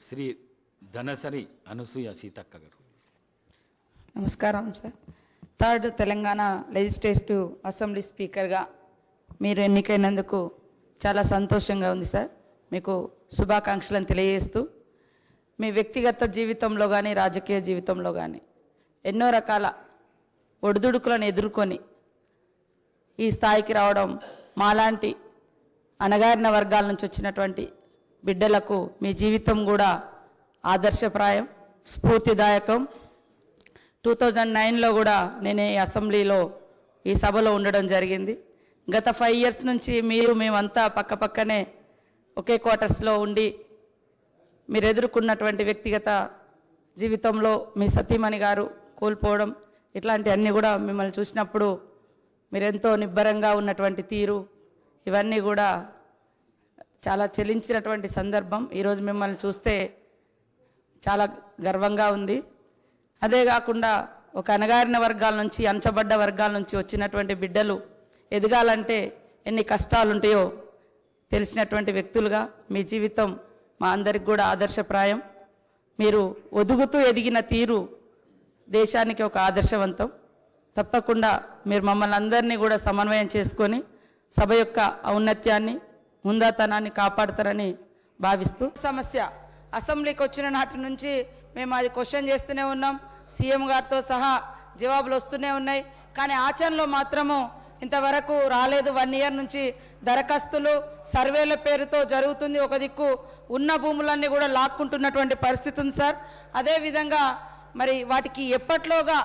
శ్రీ ధనసరి అనసూయ సీతక్క గారు. నమస్కారం sir. Third Telangana legislative assembly స్పీకర్గా మీరు ఎన్నికైనందుకు చాలా సంతోషంగా ఉంది సార్. మీకు శుభాకాంక్షలను తెలియజేస్తూ మీ వ్యక్తిగత జీవితంలో కానీ రాజకీయ జీవితంలో కానీ ఎన్నో రకాల ఒడిదుడుకులను ఎదుర్కొని ఈ స్థాయికి రావడం మాలాంటి అణగారిన వర్గాల నుంచి వచ్చినటువంటి బిడ్డలకు మీ జీవితం కూడా ఆదర్శప్రాయం స్ఫూర్తిదాయకం. టూ థౌజండ్ నైన్లో కూడా నేను ఈ అసెంబ్లీలో ఈ సభలో ఉండడం జరిగింది. గత ఫైవ్ ఇయర్స్ నుంచి మీరు మేమంతా పక్క పక్కనే ఒకే క్వార్టర్స్లో ఉండి మీరు ఎదుర్కొన్నటువంటి వ్యక్తిగత జీవితంలో మీ సతీమణి గారు కోల్పోవడం ఇట్లాంటి అన్నీ కూడా మిమ్మల్ని చూసినప్పుడు మీరెంతో నిబ్బరంగా ఉన్నటువంటి తీరు ఇవన్నీ కూడా చాలా చెలించినటువంటి సందర్భం. ఈరోజు మిమ్మల్ని చూస్తే చాలా గర్వంగా ఉంది. అదే కాకుండా ఒక అణగారిన వర్గాల నుంచి అంచబడ్డ వర్గాల నుంచి వచ్చినటువంటి బిడ్డలు ఎదగాలంటే ఎన్ని కష్టాలు ఉంటాయో తెలిసినటువంటి వ్యక్తులుగా మీ జీవితం మా అందరికి కూడా ఆదర్శప్రాయం. మీరు ఒదుగుతూ ఎదిగిన తీరు దేశానికి ఒక ఆదర్శవంతం. తప్పకుండా మీరు మమ్మల్ని అందరినీ కూడా సమన్వయం చేసుకొని సభ యొక్క ఔన్నత్యాన్ని ముందాతనాన్ని కాపాడతారని భావిస్తూ సమస్య. అసెంబ్లీకి వచ్చిన నాటి నుంచి మేము అది క్వశ్చన్ చేస్తూనే ఉన్నాం. సీఎం గారితో సహా జవాబులు వస్తూనే ఉన్నాయి. కానీ ఆచరణలో మాత్రము ఇంతవరకు రాలేదు. వన్ ఇయర్ నుంచి దరఖాస్తులు సర్వేల పేరుతో జరుగుతుంది. ఒక దిక్కు ఉన్న భూములన్నీ కూడా లాక్కుంటున్నటువంటి పరిస్థితి ఉంది సార్. అదేవిధంగా మరి వాటికి ఎప్పట్లోగా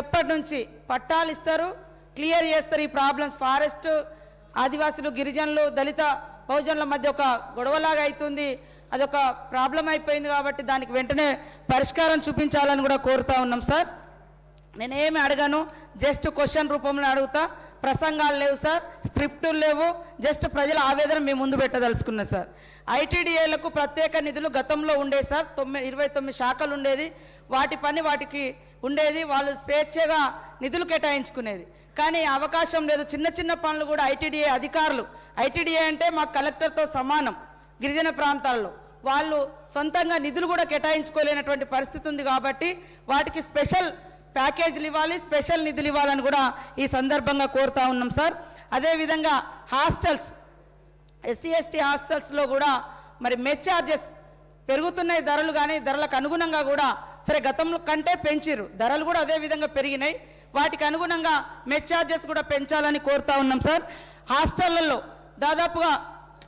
ఎప్పటి నుంచి పట్టాలు ఇస్తారు? క్లియర్ చేస్తారు ఈ ప్రాబ్లమ్స్. ఫారెస్ట్ ఆదివాసులు గిరిజనులు దళిత బహుజనుల మధ్య ఒక గొడవలాగా అవుతుంది. అదొక ప్రాబ్లం అయిపోయింది కాబట్టి దానికి వెంటనే పరిష్కారం చూపించాలని కూడా కోరుతా ఉన్నాం సార్. నేనేమి అడగను జస్ట్ క్వశ్చన్ రూపంలో అడుగుతా. ప్రసంగాలు లేవు సార్ స్క్రిప్టులు లేవు. జస్ట్ ప్రజల ఆవేదన మేము ముందు పెట్టదలుచుకున్నా సార్. ఐటీడీఏలకు ప్రత్యేక నిధులు గతంలో ఉండే సార్ తొమ్మిది ఇరవై తొమ్మిది శాఖలు ఉండేది. వాటి పని వాటికి ఉండేది. వాళ్ళు స్వేచ్ఛగా నిధులు కేటాయించుకునేది. కానీ అవకాశం లేదు. చిన్న చిన్న పనులు కూడా ఐటీడీఏ అధికారులు. ఐటీడీఏ అంటే మా కలెక్టర్తో సమానం గిరిజన ప్రాంతాల్లో. వాళ్ళు సొంతంగా నిధులు కూడా కేటాయించుకోలేనటువంటి పరిస్థితి ఉంది కాబట్టి వాటికి స్పెషల్ ప్యాకేజీలు ఇవ్వాలి స్పెషల్ నిధులు ఇవ్వాలని కూడా ఈ సందర్భంగా కోరుతా ఉన్నాం సార్. అదేవిధంగా హాస్టల్స్ ఎస్సీ ఎస్టీ హాస్టల్స్లో కూడా మరి మెస్ ఛార్జెస్ పెరుగుతున్నాయి ధరలు కానీ ధరలకు అనుగుణంగా కూడా సరే గతంలో కంటే పెంచిరు ధరలు కూడా అదే విధంగా పెరిగినాయి. వాటికి అనుగుణంగా మెచ్ ఛార్జెస్ కూడా పెంచాలని కోరుతా ఉన్నాం సార్. హాస్టళ్ళలో దాదాపుగా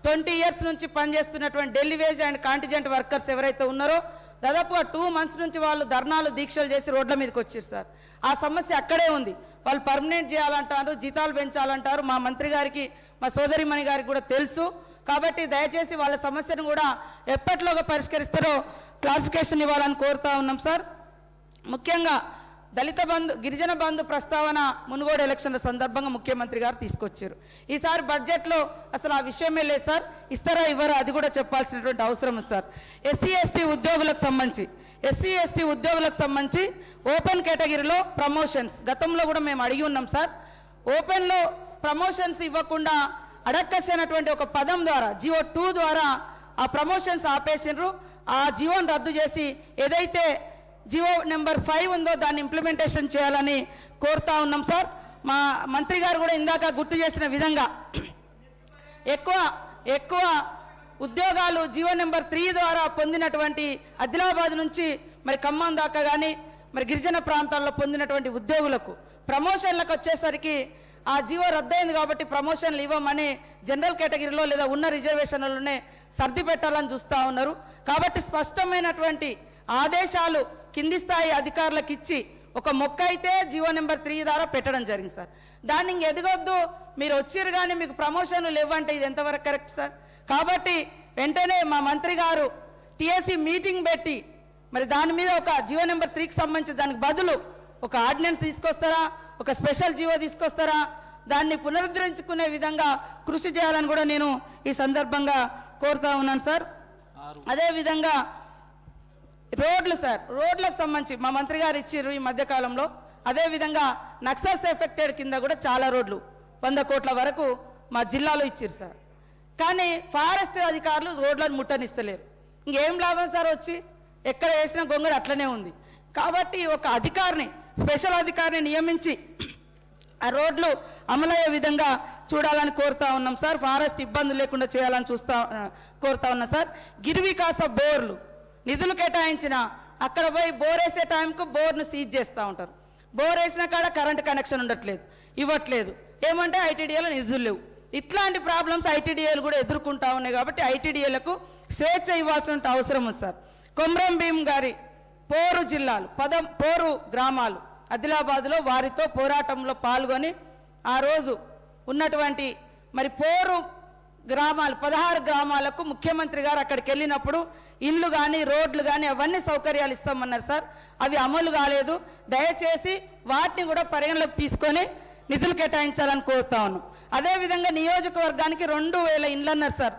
ట్వంటీ ఇయర్స్ నుంచి పనిచేస్తున్నటువంటి daily wage and contingent workers ఎవరైతే ఉన్నారో దాదాపుగా టూ మంత్స్ నుంచి వాళ్ళు ధర్నాలు దీక్షలు చేసి రోడ్ల మీదకి వచ్చారు సార్. ఆ సమస్య అక్కడే ఉంది. వాళ్ళు పర్మనెంట్ చేయాలంటారు జీతాలు పెంచాలంటారు. మా మంత్రి గారికి మా సోదరిమణి గారికి కూడా తెలుసు. కాబట్టి దయచేసి వాళ్ళ సమస్యను కూడా ఎప్పటిలోగా పరిష్కరిస్తారో క్లారిఫికేషన్ ఇవ్వాలని కోరుతా ఉన్నాం సార్. ముఖ్యంగా దళిత బంధు గిరిజన బంధు ప్రస్తావన మునుగోడు ఎలక్షన్ల సందర్భంగా ముఖ్యమంత్రి గారు తీసుకొచ్చారు. ఈసారి బడ్జెట్లో అసలు ఆ విషయమే లేదు సార్. ఇస్తారా ఇవ్వరా అది కూడా చెప్పాల్సినటువంటి అవసరం సార్. ఎస్సీ ఎస్టీ ఉద్యోగులకు సంబంధించి ఎస్సీ ఎస్టీ ఉద్యోగులకు సంబంధించి ఓపెన్ కేటగిరీలో ప్రమోషన్స్ గతంలో కూడా మేము అడిగి ఉన్నాం సార్. ఓపెన్లో ప్రమోషన్స్ ఇవ్వకుండా అడక్కసినటువంటి ఒక పదం ద్వారా జియో టూ ద్వారా ఆ ప్రమోషన్స్ ఆపేసినారు ఆ జియోని రద్దు చేసి ఏదైతే జియో నెంబర్ ఫైవ్ ఉందో దాన్ని ఇంప్లిమెంటేషన్ చేయాలని కోరుతా ఉన్నాం సార్ మా మంత్రి గారు కూడా ఇందాక గుర్తు చేసిన విధంగా ఎక్కువ ఎక్కువ ఉద్యోగాలు జియో నెంబర్ త్రీ ద్వారా పొందినటువంటి ఆదిలాబాద్ నుంచి మరి ఖమ్మం దాకా కానీ మరి గిరిజన ప్రాంతాల్లో పొందినటువంటి ఉద్యోగులకు ప్రమోషన్లకు వచ్చేసరికి ఆ జీవో రద్దయింది కాబట్టి ప్రమోషన్లు ఇవ్వమని జనరల్ కేటగిరీలో లేదా ఉన్న రిజర్వేషన్లలోనే సర్ది పెట్టాలని చూస్తూ ఉన్నారు. కాబట్టి స్పష్టమైనటువంటి ఆదేశాలు కింది స్థాయి అధికారులకు ఇచ్చి ఒక మొక్క అయితే జీవో నెంబర్ త్రీ ద్వారా పెట్టడం జరిగింది సార్. దాన్ని ఇంక ఎదగొద్దు. మీరు వచ్చిరు కానీ మీకు ప్రమోషన్లు లేవంటే ఇది ఎంతవరకు కరెక్ట్ సార్? కాబట్టి వెంటనే మా మంత్రి గారు టీఎస్సీ మీటింగ్ పెట్టి మరి దాని మీద ఒక జియో నెంబర్ త్రీకి సంబంధించి దానికి బదులు ఒక ఆర్డినెన్స్ తీసుకొస్తారా? ఒక స్పెషల్ జీవో తీసుకొస్తారా? దాన్ని పునరుద్ధరించుకునే విధంగా కృషి చేయాలని కూడా నేను ఈ సందర్భంగా కోరుతా ఉన్నాను సార్. అదేవిధంగా రోడ్లు సార్. రోడ్లకు సంబంధించి మా మంత్రి గారు ఇచ్చిర్రు ఈ మధ్యకాలంలో. అదేవిధంగా నక్సల్స్ ఎఫెక్టెడ్ కింద కూడా చాలా రోడ్లు వంద కోట్ల వరకు మా జిల్లాలో ఇచ్చిర్రు సార్. కానీ ఫారెస్ట్ అధికారులు రోడ్లను ముట్టనిస్తలేరు. ఇంకేం లాభం సార్ వచ్చి? ఎక్కడ వేసిన గొంగడు అట్లనే ఉంది. కాబట్టి ఒక అధికారిని స్పెషల్ అధికారిని నియమించి ఆ రోడ్లు అమలయ్యే విధంగా చూడాలని కోరుతా ఉన్నాం సార్. ఫారెస్ట్ ఇబ్బందులు లేకుండా చేయాలని చూస్తా కోరుతా ఉన్నాం సార్. గిరివికాస బోర్లు నిధులు కేటాయించిన అక్కడ పోయి బోర్ వేసే టైంకు బోర్ను సీజ్ చేస్తూ ఉంటారు. బోర్ వేసిన కాడ కరెంట్ కనెక్షన్ ఉండట్లేదు ఇవ్వట్లేదు. ఏమంటే ఐటీడీఏలో నిధులు లేవు. ఇట్లాంటి ప్రాబ్లమ్స్ ఐటీడీఏలు కూడా ఎదుర్కొంటా ఉన్నాయి కాబట్టి ఐటీడీఏలకు స్వేచ్ఛ ఇవ్వాల్సిన అవసరం ఉంది సార్. కొమ్రం భీం గారి పోరు జిల్లాలు పదం పోరు గ్రామాలు ఆదిలాబాద్లో వారితో పోరాటంలో పాల్గొని ఆ రోజు ఉన్నటువంటి మరి పోరు గ్రామాలు పదహారు గ్రామాలకు ముఖ్యమంత్రి గారు అక్కడికి వెళ్ళినప్పుడు ఇండ్లు కానీ రోడ్లు కానీ అవన్నీ సౌకర్యాలు ఇస్తామన్నారు సార్. అవి అమలు కాలేదు. దయచేసి వాటిని కూడా పరిగణలోకి తీసుకొని నిధులు కేటాయించాలని కోరుతా ఉన్నాం. అదేవిధంగా నియోజకవర్గానికి రెండు వేల ఇండ్లు అన్నారు సార్.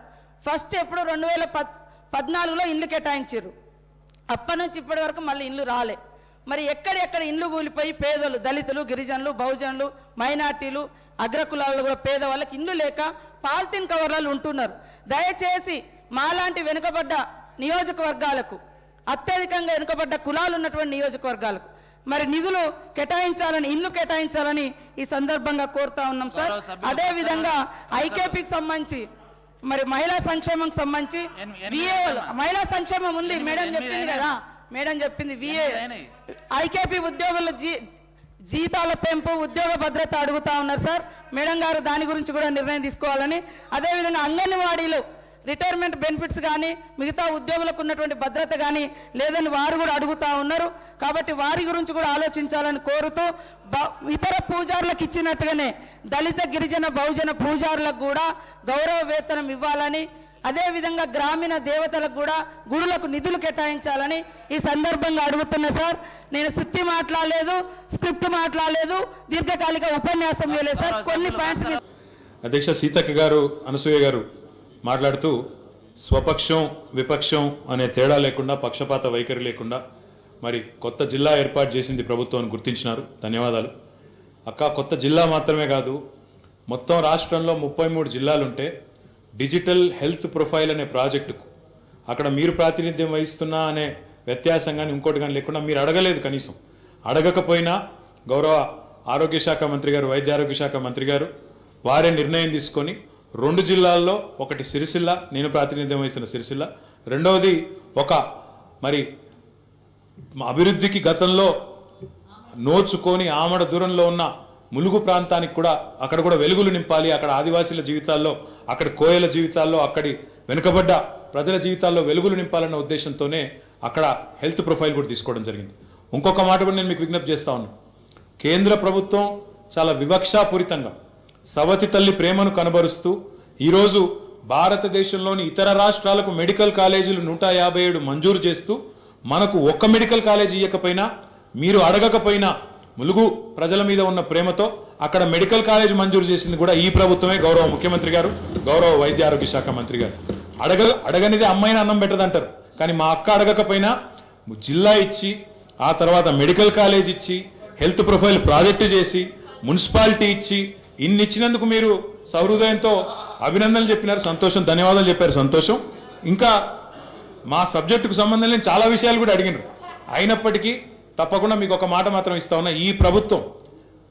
ఫస్ట్ ఎప్పుడు రెండు వేల పద్ పద్నాలుగులో ఇండ్లు కేటాయించారు. అప్పటి నుంచి ఇప్పటి వరకు మళ్ళీ ఇండ్లు రాలే. మరి ఎక్కడెక్కడ ఇండ్లు కూలిపోయి పేదలు దళితులు గిరిజనులు బహుజనులు మైనార్టీలు అగ్రకులాలు కూడా పేదవాళ్ళకి ఇండ్లు లేక పాలిథిన్ కవర్లలో ఉంటున్నారు దయచేసి మాలాంటి వెనుకబడ్డ నియోజకవర్గాలకు అత్యధికంగా వెనుకబడ్డ కులాలు ఉన్నటువంటి నియోజకవర్గాలకు మరి నిధులు కేటాయించాలని ఇల్లు కేటాయించాలని ఈ సందర్భంగా కోరుతా ఉన్నాం సార్ అదే విధంగా ఐకేపీకి సంబంధించి మరి మహిళా సంక్షేమం సంబంధించి. మహిళా సంక్షేమం ఉంది మేడం చెప్పింది. కదా మేడం చెప్పింది విఏ. ఐకేపీ ఉద్యోగుల జీ జీతాల పెంపు ఉద్యోగ భద్రత అడుగుతా ఉన్నారు సార్. మేడం గారు దాని గురించి కూడా నిర్ణయం తీసుకోవాలని. అదేవిధంగా అంగన్వాడీలు రిటైర్మెంట్ బెనిఫిట్స్ కానీ మిగతా ఉద్యోగులకు ఉన్నటువంటి భద్రత కానీ లేదని వారు కూడా అడుగుతా ఉన్నారు. కాబట్టి వారి గురించి కూడా ఆలోచించాలని కోరుతూ ఇతర పూజారులకు ఇచ్చినట్టుగానే దళిత గిరిజన బహుజన పూజారులకు కూడా గౌరవ వేతనం ఇవ్వాలని అదేవిధంగా గ్రామీణ దేవతలకు కూడా గుడులకు నిధులు కేటాయించాలని ఈ సందర్భంగా అడుగుతున్నా సార్. నేను సుత్తి మాట్లాడలేదు స్క్రిప్ట్ మాట్లాడలేదు దీర్ఘకాలిక ఉపన్యాసం వేయలేదు సార్. కొన్ని పాయింట్స్ అధ్యక్ష సీతక్క గారు అనసూయ గారు మాట్లాడుతూ స్వపక్షం విపక్షం అనే తేడా లేకుండా పక్షపాత వైఖరి లేకుండా మరి కొత్త జిల్లా ఏర్పాటు చేసింది ప్రభుత్వం అని గుర్తించినారు. ధన్యవాదాలు. అక్క కొత్త జిల్లా మాత్రమే కాదు మొత్తం రాష్ట్రంలో ముప్పై మూడు జిల్లాలుంటే డిజిటల్ హెల్త్ ప్రొఫైల్ అనే ప్రాజెక్టుకు. అక్కడ మీరు ప్రాతినిధ్యం వహిస్తున్నా అనే వ్యత్యాసం కానీ ఇంకోటి కానీ లేకుండా మీరు అడగలేదు కనీసం. అడగకపోయినా గౌరవ ఆరోగ్య శాఖ మంత్రి గారు వైద్య ఆరోగ్య శాఖ మంత్రి గారు వారే నిర్ణయం తీసుకొని రెండు జిల్లాల్లో ఒకటి సిరిసిల్ల నేను ప్రాతినిధ్యం వహిస్తున్న సిరిసిల్ల. రెండవది ఒక మరి అభివృద్ధికి గతంలో నోచుకొని ఆమడ దూరంలో ఉన్న ములుగు ప్రాంతానికి కూడా అక్కడ కూడా వెలుగులు నింపాలి. అక్కడ ఆదివాసీల జీవితాల్లో అక్కడ కోయల జీవితాల్లో అక్కడి వెనుకబడ్డ ప్రజల జీవితాల్లో వెలుగులు నింపాలన్న ఉద్దేశంతోనే అక్కడ హెల్త్ ప్రొఫైల్ కూడా తీసుకోవడం జరిగింది. ఇంకొక మాట కూడా నేను మీకు విజ్ఞప్తి చేస్తా ఉన్నాను కేంద్ర ప్రభుత్వం చాలా వివక్షాపూరితంగా సవతి తల్లి ప్రేమను కనబరుస్తూ ఈరోజు భారతదేశంలోని ఇతర రాష్ట్రాలకు మెడికల్ కాలేజీలు నూట యాభై ఏడు మంజూరు చేస్తూ మనకు ఒక్క మెడికల్ కాలేజీ ఇవ్వకపోయినా మీరు అడగకపోయినా ములుగు ప్రజల మీద ఉన్న ప్రేమతో అక్కడ మెడికల్ కాలేజ్ మంజూరు చేసింది కూడా ఈ ప్రభుత్వమే గౌరవ ముఖ్యమంత్రి గారు గౌరవ వైద్య ఆరోగ్య శాఖ మంత్రి గారు. అడగ అడగనిదే అమ్మాయిని అన్నం పెట్టదంటారు. కానీ మా అక్క అడగకపోయినా జిల్లా ఇచ్చి ఆ తర్వాత మెడికల్ కాలేజ్ ఇచ్చి హెల్త్ ప్రొఫైల్ ప్రాజెక్టు చేసి మున్సిపాలిటీ ఇచ్చి ఇన్ని ఇచ్చినందుకు మీరు సహృదయంతో అభినందనలు చెప్పినారు సంతోషం ధన్యవాదాలు చెప్పారు సంతోషం. ఇంకా మా సబ్జెక్టుకు సంబంధం లేని చాలా విషయాలు కూడా అడిగినారు. అయినప్పటికీ తప్పకుండా మీకు ఒక మాట మాత్రం ఇస్తా ఉన్నా. ఈ ప్రభుత్వం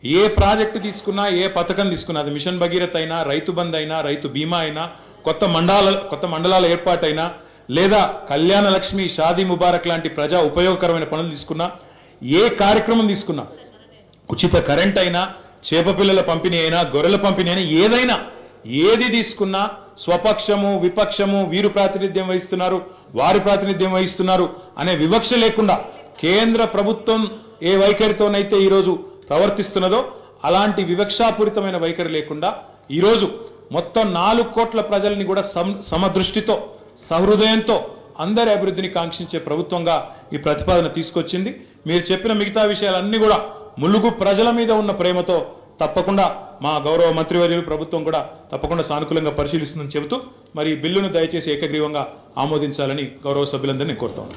ఏ ప్రాజెక్టు తీసుకున్నా ఏ పథకం తీసుకున్నా అది మిషన్ భగీరథ అయినా రైతు బంద్ అయినా రైతు బీమా అయినా కొత్త మండల కొత్త మండలాల ఏర్పాటైనా లేదా కళ్యాణ లక్ష్మి షాదీ ముబారక్ లాంటి ప్రజా ఉపయోగకరమైన పనులు తీసుకున్నా ఏ కార్యక్రమం తీసుకున్నా ఉచిత కరెంట్ అయినా చేప పిల్లల పంపిణీ అయినా గొర్రెల పంపిణీ అయినా ఏదైనా ఏది తీసుకున్నా స్వపక్షము విపక్షము వీరు ప్రాతినిధ్యం వహిస్తున్నారు వారి ప్రాతినిధ్యం వహిస్తున్నారు అనే వివక్ష లేకుండా కేంద్ర ప్రభుత్వం ఏ వైఖరితోనైతే ఈరోజు ప్రవర్తిస్తున్నదో అలాంటి వివక్షాపూరితమైన వైఖరి లేకుండా ఈరోజు మొత్తం నాలుగు కోట్ల ప్రజల్ని కూడా సమదృష్టితో సహృదయంతో అందరి అభివృద్ధిని కాంక్షించే ప్రభుత్వంగా ఈ ప్రతిపాదన తీసుకొచ్చింది. మీరు చెప్పిన మిగతా విషయాలన్నీ కూడా ములుగు ప్రజల మీద ఉన్న ప్రేమతో తప్పకుండా మా గౌరవ మంత్రివర్యులు ప్రభుత్వం కూడా తప్పకుండా సానుకూలంగా పరిశీలిస్తుందని చెబుతూ మరి ఈ బిల్లును దయచేసి ఏకగ్రీవంగా ఆమోదించాలని గౌరవ సభ్యులందరినీ కోరుతాను